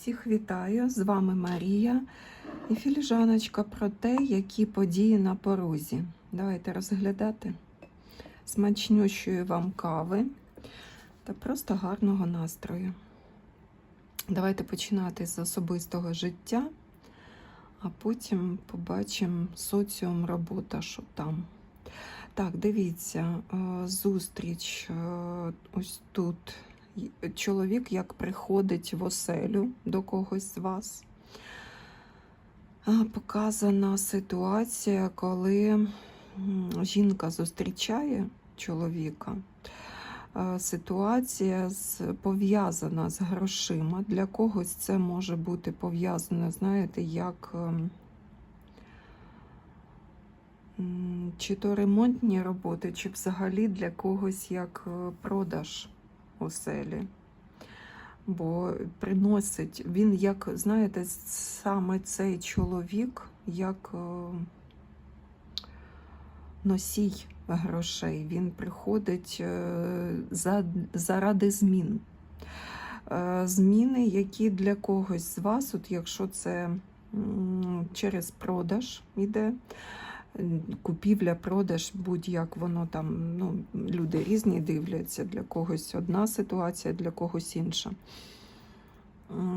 Всіх вітаю! З вами Марія і філіжаночка про те, які події на порозі. Давайте розглядати смачнющої вам кави та просто гарного настрою. Давайте починати з особистого життя, а потім побачимо соціум робота, що там. Так, дивіться, е, зустріч е, ось тут чоловік як приходить в оселю до когось з вас. Показана ситуація, коли жінка зустрічає чоловіка. Ситуація пов'язана з грошима. Для когось це може бути пов'язано, знаєте, як ем, чи то ремонтні роботи, чи взагалі для когось як е, продаж оселі. Бо приносить він, як, знаєте, саме цей чоловік, як е, носій грошей. Він приходить е, заради змін. Е, Зміни, які для когось з вас, от якщо це через продаж іде, купівля, продаж, будь-як воно там, ну, люди різні дивляться, для когось одна ситуація, для когось інша.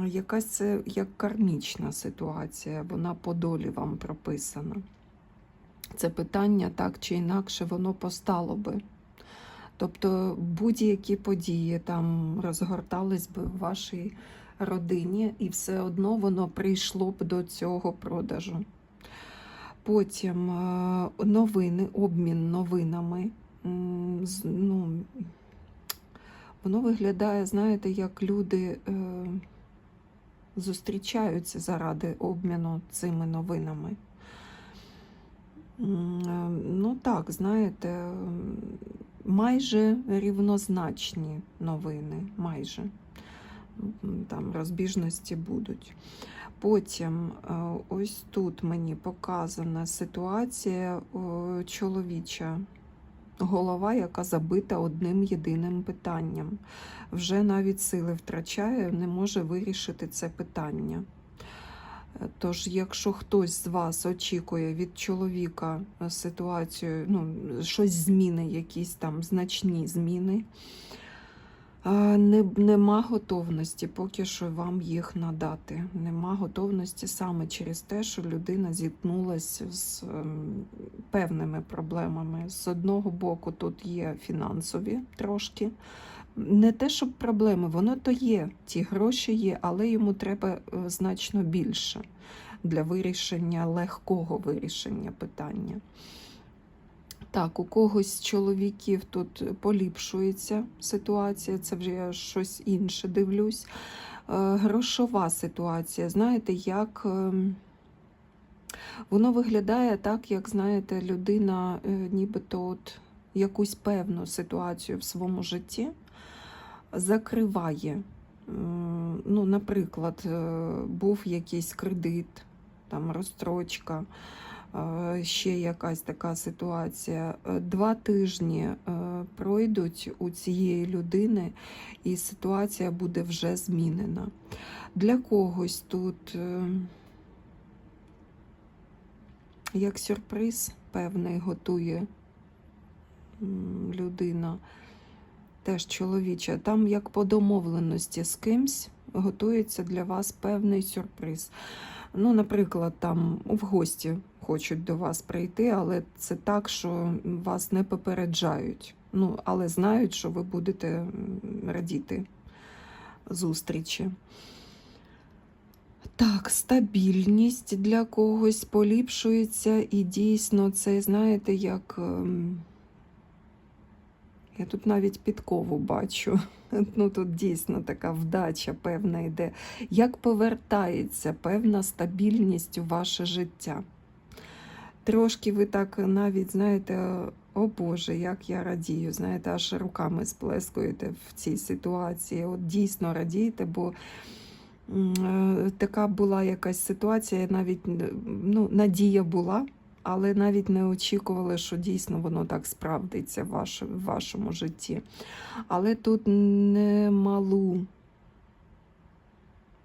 Якась це як кармічна ситуація, вона по долі вам прописана. Це питання так чи інакше воно постало би. Тобто будь-які події там розгортались би в вашій родині, і все одно воно прийшло б до цього продажу. Потім е, новини, обмін новинами. Ну, воно виглядає, знаєте, як люди е, зустрічаються заради обміну цими новинами. Е, Ну так, знаєте, майже рівнозначні новини, майже. Там розбіжності будуть. Потім е, ось тут мені показана ситуація е, чоловіча голова, яка забита одним єдиним питанням. Вже навіть сили втрачає, не може вирішити це питання. Е, Тож, якщо хтось з вас очікує від чоловіка ситуацію, ну, щось зміни, якісь там значні зміни, Не, нема готовності поки що вам їх надати. Нема готовності саме через те, що людина зіткнулася з ем, певними проблемами. З одного боку, тут є фінансові трошки. Не те, щоб проблеми, воно то є, ті гроші є, але йому треба е, значно більше для вирішення, легкого вирішення питання. Так, у когось з чоловіків тут поліпшується ситуація, це вже я щось інше дивлюсь. Е, Грошова ситуація, знаєте, як ем, воно виглядає так, як знаєте, людина е, нібито от якусь певну ситуацію в своєму житті закриває. М, Ну, наприклад, е, був якийсь кредит, там розстрочка. Ще якась така ситуація. Е, Два тижні е, пройдуть у цієї людини, і ситуація буде вже змінена. Для когось тут е, як сюрприз певний готує людина, теж чоловіча. Там, як по домовленості з кимсь, готується для вас певний сюрприз. Ну, наприклад, там в гості хочуть до вас прийти, але це так, що вас не попереджають. Ну, але знають, що ви будете радіти зустрічі. Так, стабільність для когось поліпшується, і дійсно це, знаєте, як. Я тут навіть підкову бачу. Ну, тут дійсно така вдача певна йде. Як повертається певна стабільність у ваше життя. Трошки ви так навіть знаєте, о Боже, як я радію, знаєте, аж руками сплескуєте в цій ситуації. От дійсно радієте, бо е, така була якась ситуація, навіть ну, надія була, але навіть не очікували, що дійсно воно так справдиться в, ваш, в вашому житті. Але тут немалу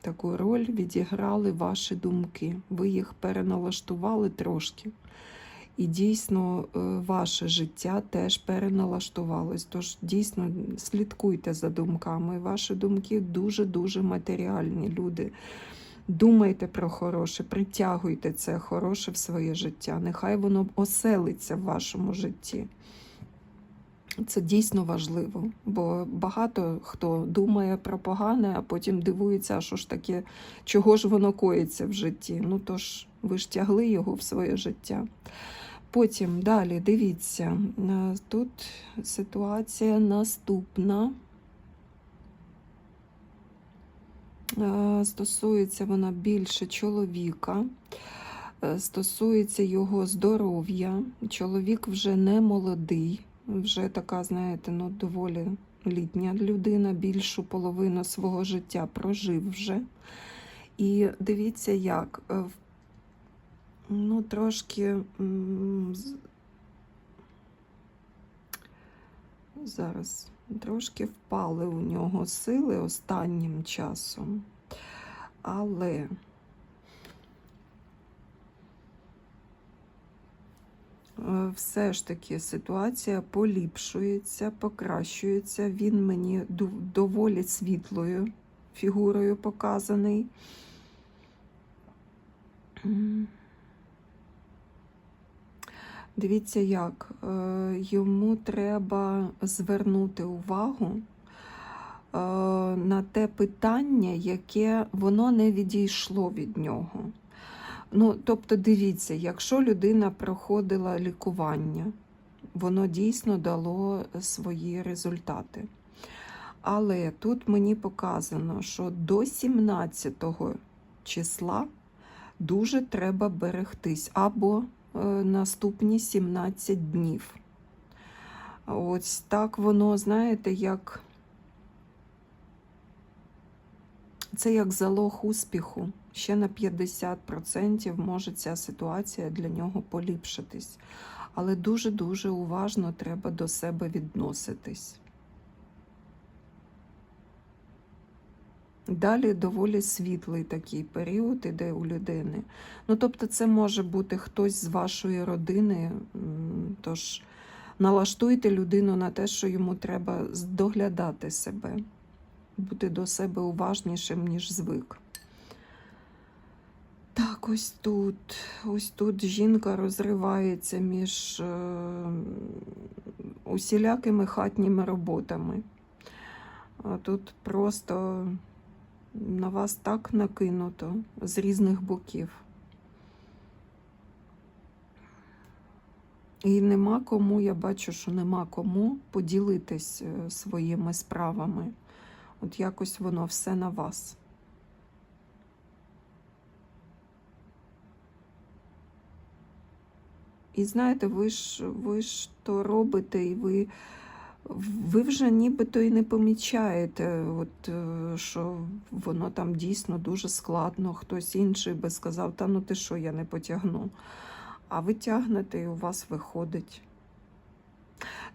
таку роль відіграли ваші думки. Ви їх переналаштували трошки. І дійсно е, ваше життя теж переналаштувалось. Тож дійсно слідкуйте за думками. Ваші думки дуже-дуже матеріальні люди. Думайте про хороше, притягуйте це хороше в своє життя. Нехай воно оселиться в вашому житті. Це дійсно важливо, бо багато хто думає про погане, а потім дивується, що ж таке, чого ж воно коїться в житті. Ну тож ви ж тягли його в своє життя. Потім далі дивіться, е, тут ситуація наступна. Е, Стосується вона більше чоловіка, е, стосується його здоров'я. Чоловік вже не молодий, вже така, знаєте, ну, доволі літня людина, більшу половину свого життя прожив вже. І дивіться, як е, ну, трошки зараз трошки впали у нього сили останнім часом. Але все ж таки ситуація поліпшується, покращується. Він мені доволі світлою фігурою показаний. Дивіться, як е, йому треба звернути увагу е, на те питання, яке воно не відійшло від нього. Ну, тобто, дивіться, якщо людина проходила лікування, воно дійсно дало свої результати. Але тут мені показано, що до 17 числа дуже треба берегтись або наступні 17 днів. Ось так воно, знаєте, як це як залог успіху. Ще на 50% може ця ситуація для нього поліпшитись. Але дуже-дуже уважно треба до себе відноситись. Далі доволі світлий такий період іде у людини. Ну, тобто, це може бути хтось з вашої родини. Тож налаштуйте людину на те, що йому треба доглядати себе, бути до себе уважнішим, ніж звик. Так, ось тут. Ось тут жінка розривається між е, усілякими хатніми роботами. Тут просто на вас так накинуто з різних боків. І нема кому, я бачу, що нема кому поділитись е, своїми справами. От якось воно все на вас. І знаєте, ви ж, ви ж то робите, і ви, ви вже нібито і не помічаєте, от, е, що воно там дійсно дуже складно. Хтось інший би сказав, та ну ти що, я не потягну. А ви тягнете і у вас виходить.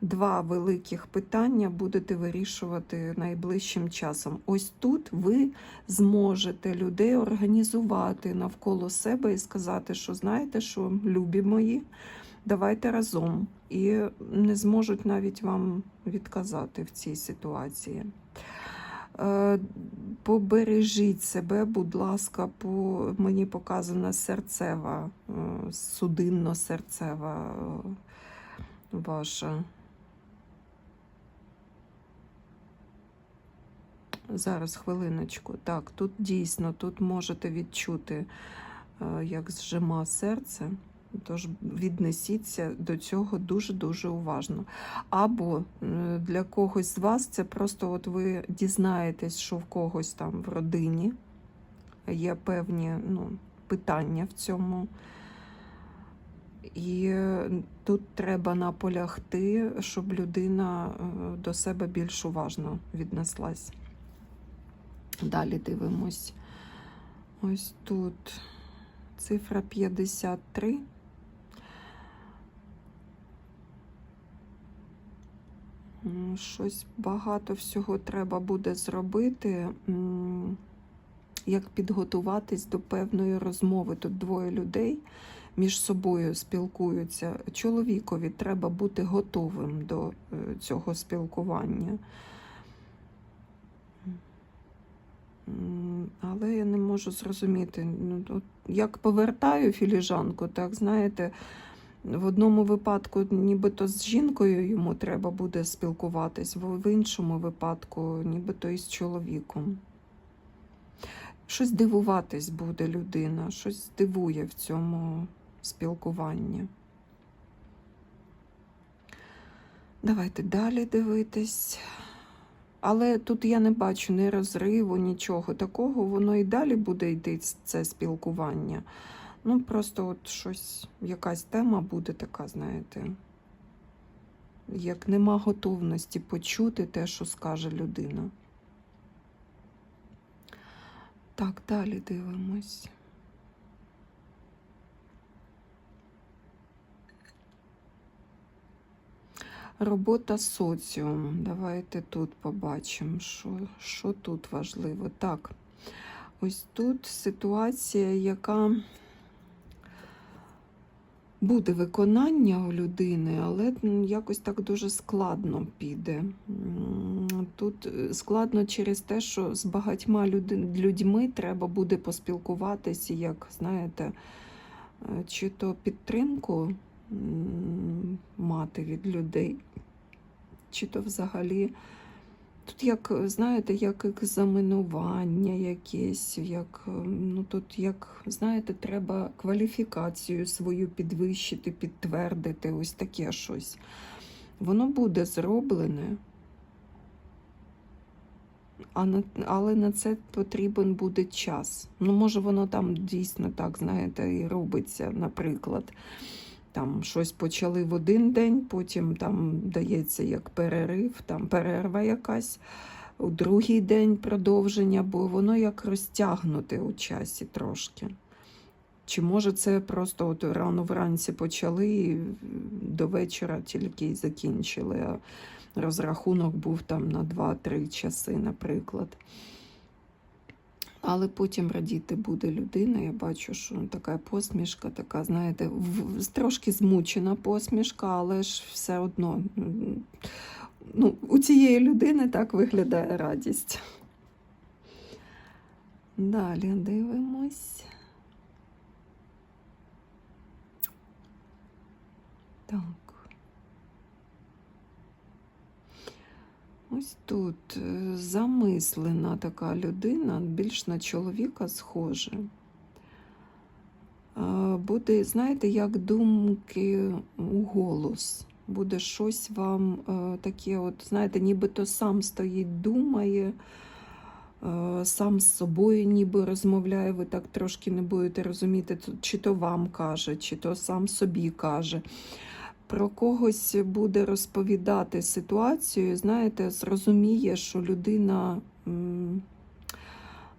Два великих питання будете вирішувати найближчим часом. Ось тут ви зможете людей організувати навколо себе і сказати, що знаєте, що любі мої, давайте разом. І не зможуть навіть вам відказати в цій ситуації. Е, Побережіть себе, будь ласка, по мені показана серцева, е, судинно-серцева е, ваша. Зараз хвилиночку. Так, тут дійсно тут можете відчути, як зжима серце. Тож віднесіться до цього дуже-дуже уважно. Або е, для когось з вас це просто от ви дізнаєтесь, що в когось там в родині є певні ну, питання в цьому. І е, тут треба наполягти, щоб людина е, до себе більш уважно віднеслась. Далі дивимось. Ось тут цифра 53. Щось багато всього треба буде зробити. Як підготуватись до певної розмови. Тут двоє людей між собою спілкуються. Чоловікові треба бути готовим до е, цього спілкування. Але я не можу зрозуміти. Ну, як повертаю філіжанку, так знаєте, в одному випадку нібито з жінкою йому треба буде спілкуватись, в іншому випадку нібито із чоловіком. Щось дивуватись буде людина, щось дивує в цьому спілкуванні. Давайте далі дивитись. Але тут я не бачу ні розриву, нічого такого. Воно і далі буде йти це спілкування. Ну, просто от щось, якась тема буде така, знаєте, як нема готовності почути те, що скаже людина. Так, далі дивимось. Робота соціум. Давайте тут побачимо, що, що тут важливо. Так, ось тут ситуація, яка буде виконання у людини, але якось так дуже складно піде. Тут е, складно через те, що з багатьма людьми треба буде поспілкуватися, як знаєте, е, чи то підтримку мати від людей, чи то взагалі. Тут як, знаєте, як екзаменування якесь, як, ну тут, як, знаєте, треба кваліфікацію свою підвищити, підтвердити, ось таке щось. Воно буде зроблене, а на, але на це потрібен буде час. Ну, може, воно там дійсно так, знаєте, і робиться, наприклад. Там щось почали в один день, потім там дається як перерив, там перерва якась, у другий день продовження, бо воно як розтягнуте у часі трошки. Чи може це просто от рано вранці почали і до вечора тільки й закінчили, а розрахунок був там на 2-3 часи, наприклад. Але потім радіти буде людина. Я бачу, що така посмішка, така, знаєте, в- трошки змучена посмішка, але ж все одно ну, у цієї людини так виглядає радість. Далі дивимось. Так. Ось тут е, замислена така людина, більш на чоловіка схоже. Е, Буде, знаєте, як думки у голос. Буде щось вам е, таке, от, знаєте, нібито сам стоїть, думає, сам з собою ніби розмовляє, ви так трошки не будете розуміти, чи то вам каже, чи то сам собі каже про когось буде розповідати ситуацію, знаєте, зрозуміє, що людина,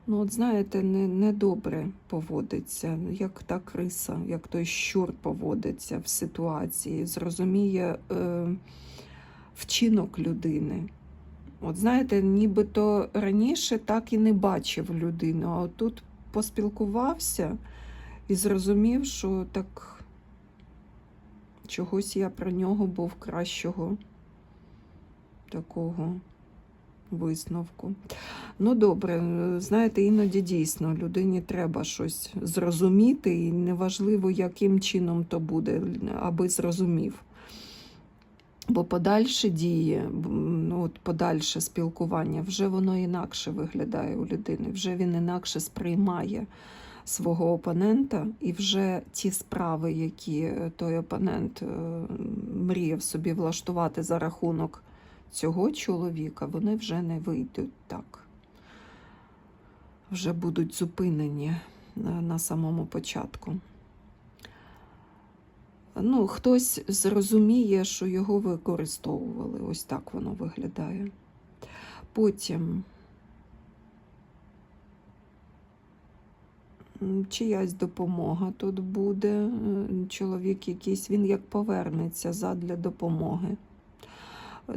ну, от знаєте, не, недобре поводиться, як та криса, як той щур поводиться в ситуації, зрозуміє е, вчинок людини. От знаєте, нібито раніше так і не бачив людину, а тут поспілкувався і зрозумів, що так чогось я про нього був кращого такого висновку. Ну, добре, знаєте, іноді дійсно людині треба щось зрозуміти, і неважливо, яким чином то буде, аби зрозумів. Бо подальші дії, ну, от подальше спілкування, вже воно інакше виглядає у людини, вже він інакше сприймає свого опонента, і вже ті справи, які е, той опонент е, мріяв собі влаштувати за рахунок цього чоловіка, вони вже не вийдуть так. Вже будуть зупинені на, на самому початку. Ну, хтось зрозуміє, що його використовували. Ось так воно виглядає. Потім чиясь допомога тут буде. е, Чоловік якийсь, він як повернеться задля допомоги.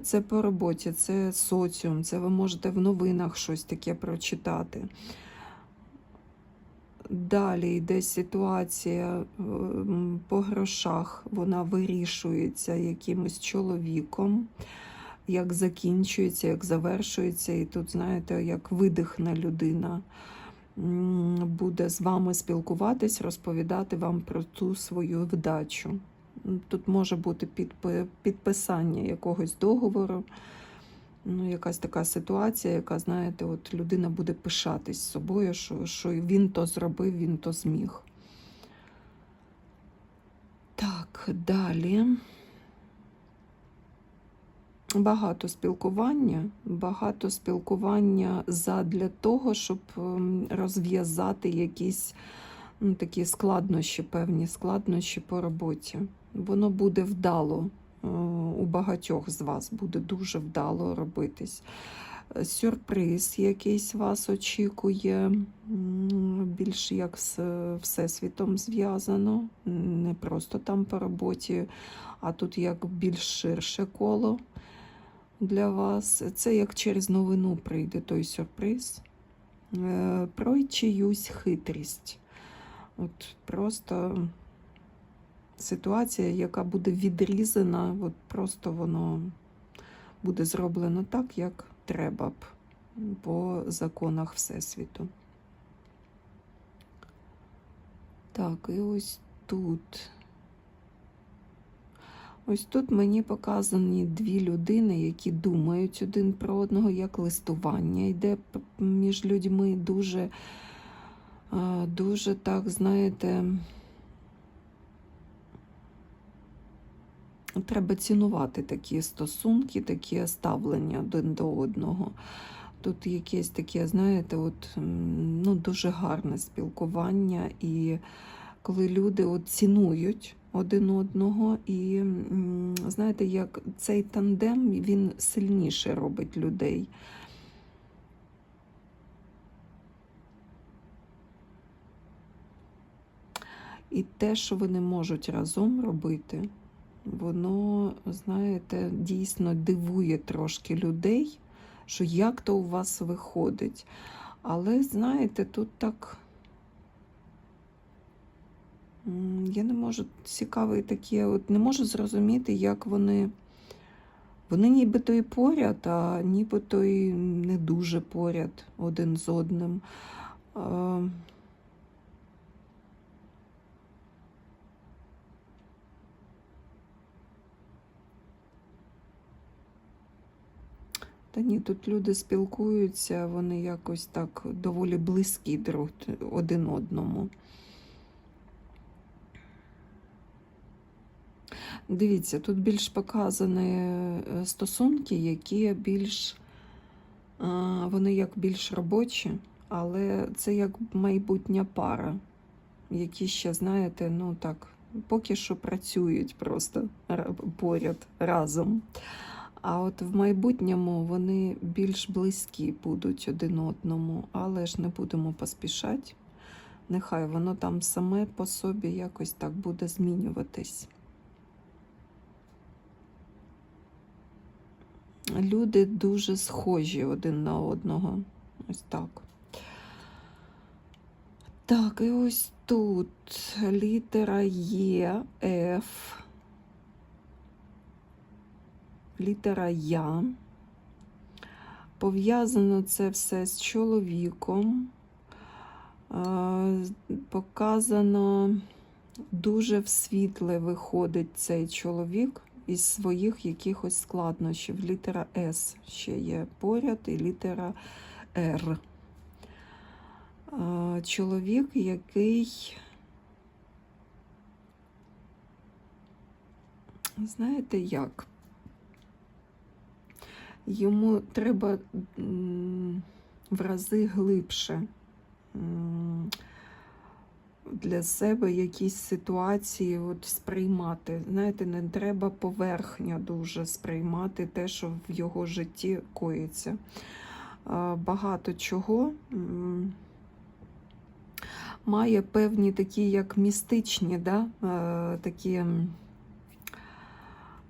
Це по роботі, це соціум, це ви можете в новинах щось таке прочитати. Далі йде ситуація по грошах, вона вирішується якимось чоловіком, як закінчується, як завершується. І тут, знаєте, як видихне людина буде з вами спілкуватись, розповідати вам про ту свою вдачу. Тут може бути підписання якогось договору. Ну, якась така ситуація, яка, знаєте, от людина буде пишатись собою, що, що він то зробив, він то зміг. Так, далі. Багато спілкування, багато спілкування задля того, щоб ем, розв'язати якісь ну, такі складнощі, певні складнощі по роботі. Воно буде вдало е, у багатьох з вас буде дуже вдало робитись. Е, Сюрприз якийсь вас очікує, більш як з Всесвітом зв'язано, не просто там по роботі, а тут як більш ширше коло для вас. Це як через новину прийде той сюрприз. Е, Про чиюсь хитрість. От просто ситуація, яка буде відрізана, от просто воно буде зроблено так, як треба б по законах Всесвіту. Так, і ось тут. Ось тут мені показані дві людини, які думають один про одного, як листування йде між людьми дуже, дуже так, знаєте, треба цінувати такі стосунки, такі ставлення один до одного. Тут якесь таке, знаєте, от, ну, дуже гарне спілкування, і коли люди от цінують один одного, і знаєте, як цей тандем він сильніше робить людей. І те, що вони можуть разом робити, воно, знаєте, дійсно дивує трошки людей, що як то у вас виходить. Але, знаєте, тут так. Я не можу цікавий такі, от не можу зрозуміти, як вони. Вони нібито і поряд, а нібито і не дуже поряд один з одним. Та ні, тут люди спілкуються, вони якось так доволі близькі друг один одному. Дивіться, тут більш показані е, стосунки, які більш вони як більш робочі, але це як майбутня пара, які ще, знаєте, ну так, поки що працюють просто поряд разом. А от в майбутньому вони більш близькі будуть один одному, але ж не будемо поспішати. Нехай воно там саме по собі якось так буде змінюватись. Люди дуже схожі один на одного. Ось так. Так, і ось тут літера Є, Ф. літера Я. Пов'язано це все з чоловіком. Е, Показано дуже в світле виходить цей чоловік із своїх якихось складнощів. Літера С ще є поряд, і літера Р. Чоловік, який, знаєте як? йому треба в рази глибше для себе якісь ситуації от сприймати. Знаєте, не треба поверхня дуже сприймати те, що в його житті коїться. Багато чого. Має певні такі, як містичні, да? е, такі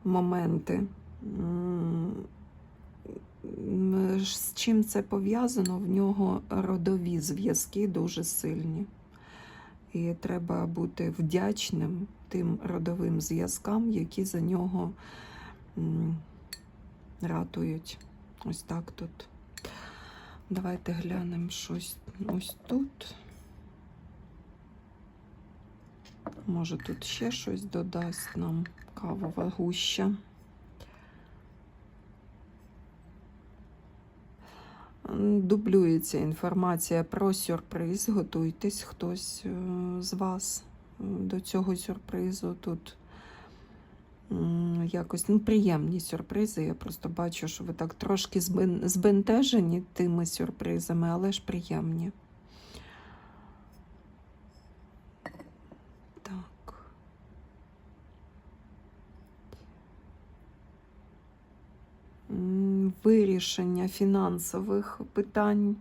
моменти. З чим це пов'язано? В нього родові зв'язки дуже сильні. І треба бути вдячним тим родовим зв'язкам, які за нього ратують. Ось так тут. Давайте глянемо щось ось тут. Може, тут ще щось додасть нам кавова гуща. Дублюється інформація про сюрприз. Готуйтесь хтось е, з вас е, до цього сюрпризу. Тут якось ну, приємні сюрпризи. Я просто бачу, що ви так трошки збентежені тими сюрпризами, але ж приємні. Так. М, Вирішення фінансових питань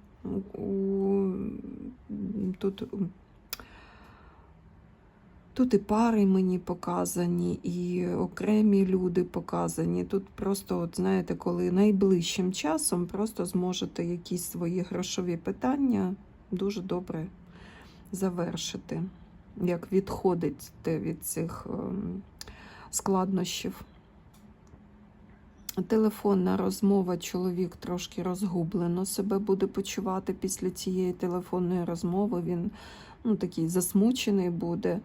у- тут, тут і пари мені показані, і окремі люди показані. Тут просто, от знаєте, коли найближчим часом просто зможете якісь свої грошові питання дуже добре завершити, як відходите від цих ем, складнощів. Телефонна розмова, чоловік трошки розгублено себе буде почувати після цієї телефонної розмови. Він ну, такий засмучений буде.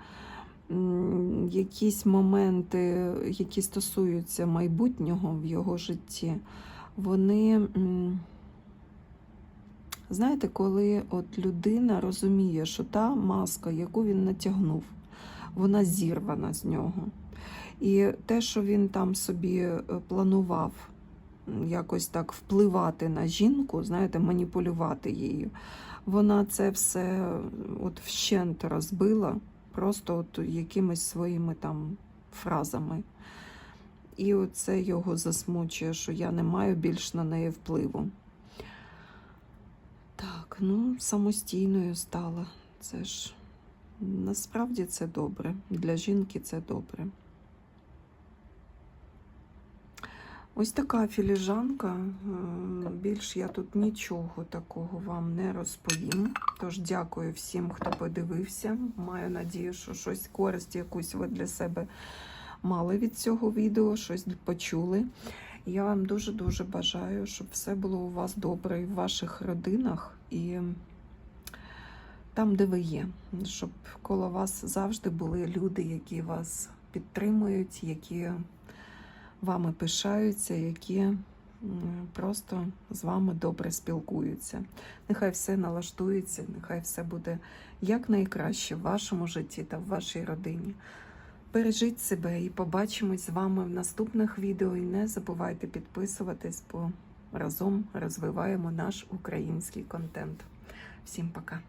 Якісь моменти, які стосуються майбутнього в його житті, вони, знаєте, коли от людина розуміє, що та маска, яку він натягнув, вона зірвана з нього. І те, що він там собі е, планував якось так впливати на жінку, знаєте, маніпулювати її, вона це все е, от вщент розбила, просто от якимись своїми там фразами. І оце його засмучує, що я не маю більш на неї впливу. Так, ну, самостійною стала. Це ж насправді це добре. Для жінки це добре. Ось така філіжанка. Е, Більш я тут нічого такого вам не розповім. Тож дякую всім, хто подивився. Маю надію, що щось користь якусь ви для себе мали від цього відео, щось почули. Я вам дуже-дуже бажаю, щоб все було у вас добре і в ваших родинах, і там, де ви є, щоб коло вас завжди були люди, які вас підтримують, які вами пишаються, які просто з вами добре спілкуються. Нехай все налаштується, нехай все буде якнайкраще в вашому житті та в вашій родині. Бережіть себе і побачимось з вами в наступних відео. І не забувайте підписуватись, бо разом розвиваємо наш український контент. Всім пока!